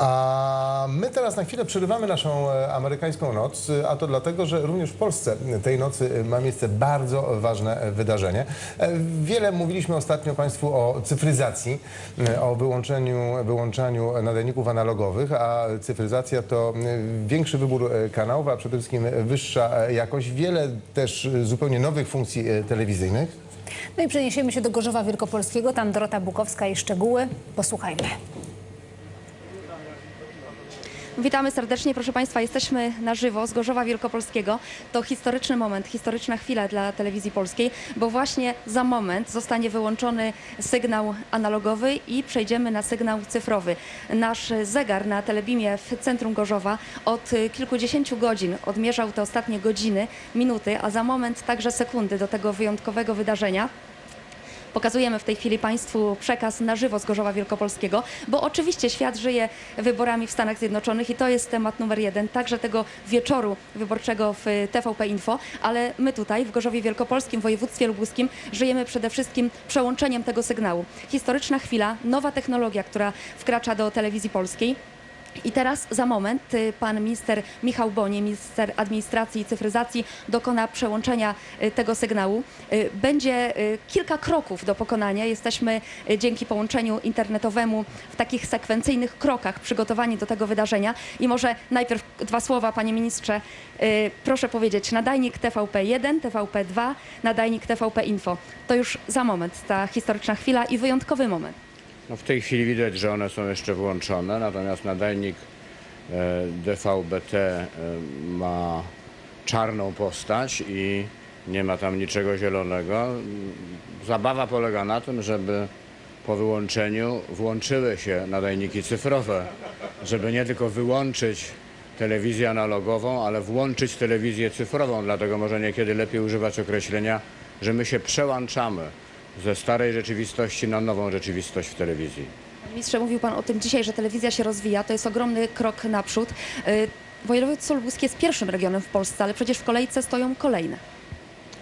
A my teraz na chwilę przerywamy naszą e, amerykańską noc, a to dlatego, że również w Polsce tej nocy e, ma miejsce bardzo ważne e, wydarzenie. Wiele mówiliśmy ostatnio Państwu o cyfryzacji, o wyłączeniu, wyłączaniu nadajników analogowych, a cyfryzacja to większy wybór kanałów, a przede wszystkim wyższa jakość, wiele też zupełnie nowych funkcji telewizyjnych. No i przeniesiemy się do Gorzowa Wielkopolskiego. Tam Dorota Bukowska i szczegóły. Posłuchajmy. Witamy serdecznie, proszę Państwa. Jesteśmy na żywo z Gorzowa Wielkopolskiego. To historyczny moment, historyczna chwila dla telewizji polskiej, bo właśnie za moment zostanie wyłączony sygnał analogowy i przejdziemy na sygnał cyfrowy. Nasz zegar na Telebimie w centrum Gorzowa od kilkudziesięciu godzin odmierzał te ostatnie godziny, minuty, a za moment także sekundy do tego wyjątkowego wydarzenia. Pokazujemy w tej chwili Państwu przekaz na żywo z Gorzowa Wielkopolskiego, bo oczywiście świat żyje wyborami w Stanach Zjednoczonych i to jest temat numer jeden, także tego wieczoru wyborczego w TVP Info, ale my tutaj w Gorzowie Wielkopolskim, w województwie lubuskim żyjemy przede wszystkim przełączeniem tego sygnału. Historyczna chwila, nowa technologia, która wkracza do telewizji polskiej. I teraz za moment y, pan minister Michał Bonie, minister administracji i cyfryzacji dokona przełączenia y, tego sygnału. Y, Będzie kilka kroków do pokonania. Jesteśmy dzięki połączeniu internetowemu w takich sekwencyjnych krokach przygotowani do tego wydarzenia. I może najpierw dwa słowa, panie ministrze. Proszę powiedzieć, nadajnik TVP1, TVP2, nadajnik TVP Info. To już za moment ta historyczna chwila i wyjątkowy moment. No w tej chwili widać, że one są jeszcze włączone, natomiast nadajnik e, DVB-T e, ma czarną postać i nie ma tam niczego zielonego. Zabawa polega na tym, żeby po wyłączeniu włączyły się nadajniki cyfrowe, żeby nie tylko wyłączyć telewizję analogową, ale włączyć telewizję cyfrową. Dlatego może niekiedy lepiej używać określenia, że my się przełączamy ze starej rzeczywistości na nową rzeczywistość w telewizji. Panie ministrze, mówił Pan o tym dzisiaj, że telewizja się rozwija. To jest ogromny krok naprzód. Y, Województwo lubuskie jest pierwszym regionem w Polsce, ale przecież w kolejce stoją kolejne.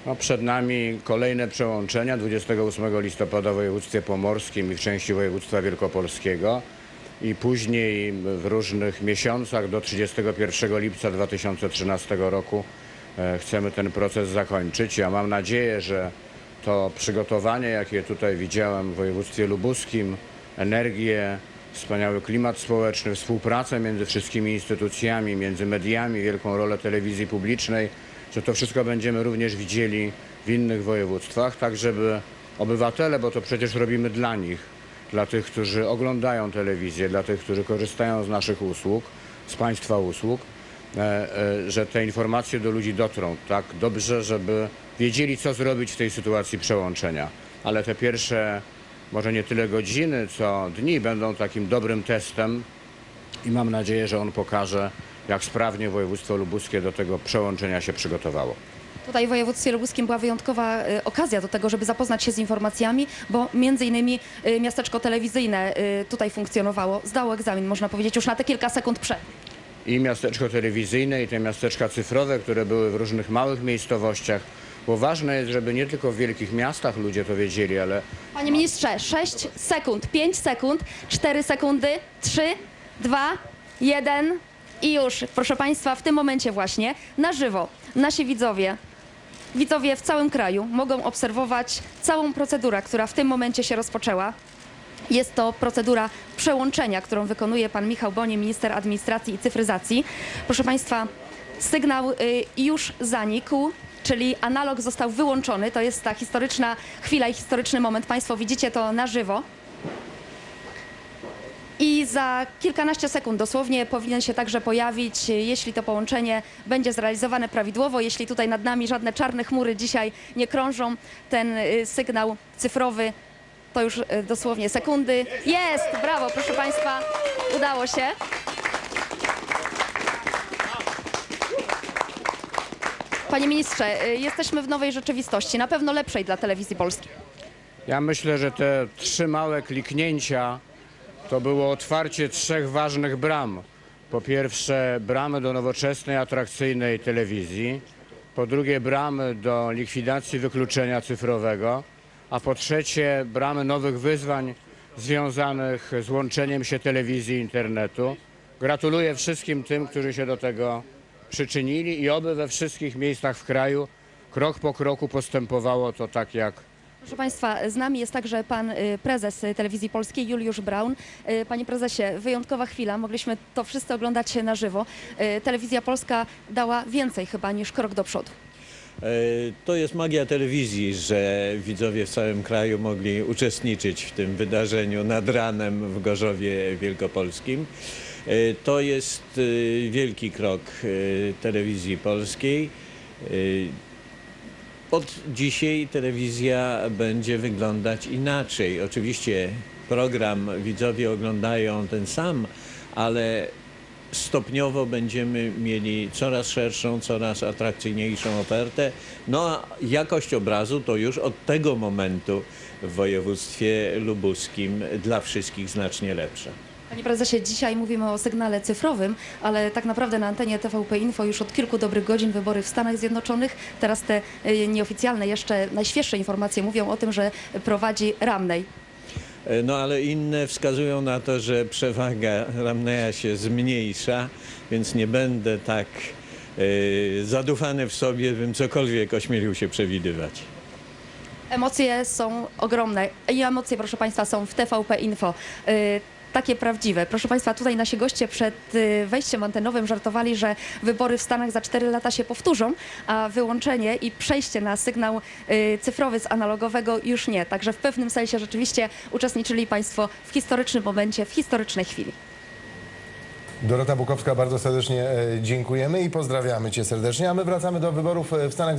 No, przed nami kolejne przełączenia 28 listopada w województwie pomorskim i w części województwa wielkopolskiego i później w różnych miesiącach do 31 lipca 2013 roku e, chcemy ten proces zakończyć. Ja mam nadzieję, że to przygotowanie, jakie tutaj widziałem w województwie lubuskim, energię, wspaniały klimat społeczny, współpracę między wszystkimi instytucjami, między mediami, wielką rolę telewizji publicznej, że to wszystko będziemy również widzieli w innych województwach, tak żeby obywatele, bo to przecież robimy dla nich, dla tych, którzy oglądają telewizję, dla tych, którzy korzystają z naszych usług, z Państwa usług, że te informacje do ludzi dotrą tak dobrze, żeby wiedzieli, co zrobić w tej sytuacji przełączenia. Ale te pierwsze, może nie tyle godziny, co dni będą takim dobrym testem i mam nadzieję, że on pokaże, jak sprawnie województwo lubuskie do tego przełączenia się przygotowało. Tutaj w województwie lubuskim była wyjątkowa y, okazja do tego, żeby zapoznać się z informacjami, bo między innymi miasteczko telewizyjne tutaj funkcjonowało. Zdało egzamin, można powiedzieć, już na te kilka sekund przed. I miasteczko telewizyjne, i te miasteczka cyfrowe, które były w różnych małych miejscowościach, bo ważne jest, żeby nie tylko w wielkich miastach ludzie to wiedzieli, ale Panie ministrze, 6 sekund, 5 sekund, 4 sekundy, 3, 2, 1 i już, proszę Państwa, w tym momencie właśnie na żywo nasi widzowie, widzowie w całym kraju mogą obserwować całą procedurę, która w tym momencie się rozpoczęła. Jest to procedura przełączenia, którą wykonuje pan Michał Bonie, minister administracji i cyfryzacji. Proszę Państwa, sygnał y, już zanikł, czyli analog został wyłączony. To jest ta historyczna chwila i historyczny moment. Państwo widzicie to na żywo. I za kilkanaście sekund dosłownie powinien się także pojawić, jeśli to połączenie będzie zrealizowane prawidłowo, jeśli tutaj nad nami żadne czarne chmury dzisiaj nie krążą, ten y, sygnał cyfrowy to już y, dosłownie sekundy. Jest! Brawo, proszę Państwa, udało się. Panie ministrze, y, jesteśmy w nowej rzeczywistości, na pewno lepszej dla telewizji polskiej. Ja myślę, że te trzy małe kliknięcia to było otwarcie trzech ważnych bram. Po pierwsze, bramy do nowoczesnej, atrakcyjnej telewizji. Po drugie, bramy do likwidacji wykluczenia cyfrowego. A po trzecie, bramy nowych wyzwań związanych z łączeniem się telewizji i internetu. Gratuluję wszystkim tym, którzy się do tego przyczynili i oby we wszystkich miejscach w kraju krok po kroku postępowało to tak jak Proszę Państwa, z nami jest także pan y, prezes Telewizji Polskiej, Juliusz Braun. Y, Panie prezesie, wyjątkowa chwila, mogliśmy to wszyscy oglądać na żywo. Y, Telewizja Polska dała więcej chyba niż krok do przodu. E, To jest magia telewizji, że widzowie w całym kraju mogli uczestniczyć w tym wydarzeniu nad ranem w Gorzowie Wielkopolskim. E, To jest e, wielki krok telewizji polskiej. Od dzisiaj telewizja będzie wyglądać inaczej. Oczywiście program widzowie oglądają ten sam, ale stopniowo będziemy mieli coraz szerszą, coraz atrakcyjniejszą ofertę. No a jakość obrazu to już od tego momentu w województwie lubuskim dla wszystkich znacznie lepsza. Panie prezesie, dzisiaj mówimy o sygnale cyfrowym, ale tak naprawdę na antenie TVP Info już od kilku dobrych godzin wybory w Stanach Zjednoczonych. Teraz te y, nieoficjalne, jeszcze najświeższe informacje mówią o tym, że prowadzi Ramnej. E, No ale inne wskazują na to, że przewaga Ramneya się zmniejsza, więc nie będę tak e, zadufany w sobie, bym cokolwiek ośmielił się przewidywać. Emocje są ogromne i emocje, proszę Państwa, są w TVP Info. Y, Takie prawdziwe. Proszę Państwa, tutaj nasi goście przed y, wejściem antenowym żartowali, że wybory w Stanach za 4 lata się powtórzą, a wyłączenie i przejście na sygnał y, cyfrowy z analogowego już nie. Także w pewnym sensie rzeczywiście uczestniczyli Państwo w historycznym momencie, w historycznej chwili. Dorota Bukowska, bardzo serdecznie e, dziękujemy i pozdrawiamy Cię serdecznie, a my wracamy do wyborów e, w Stanach Zjednoczonych.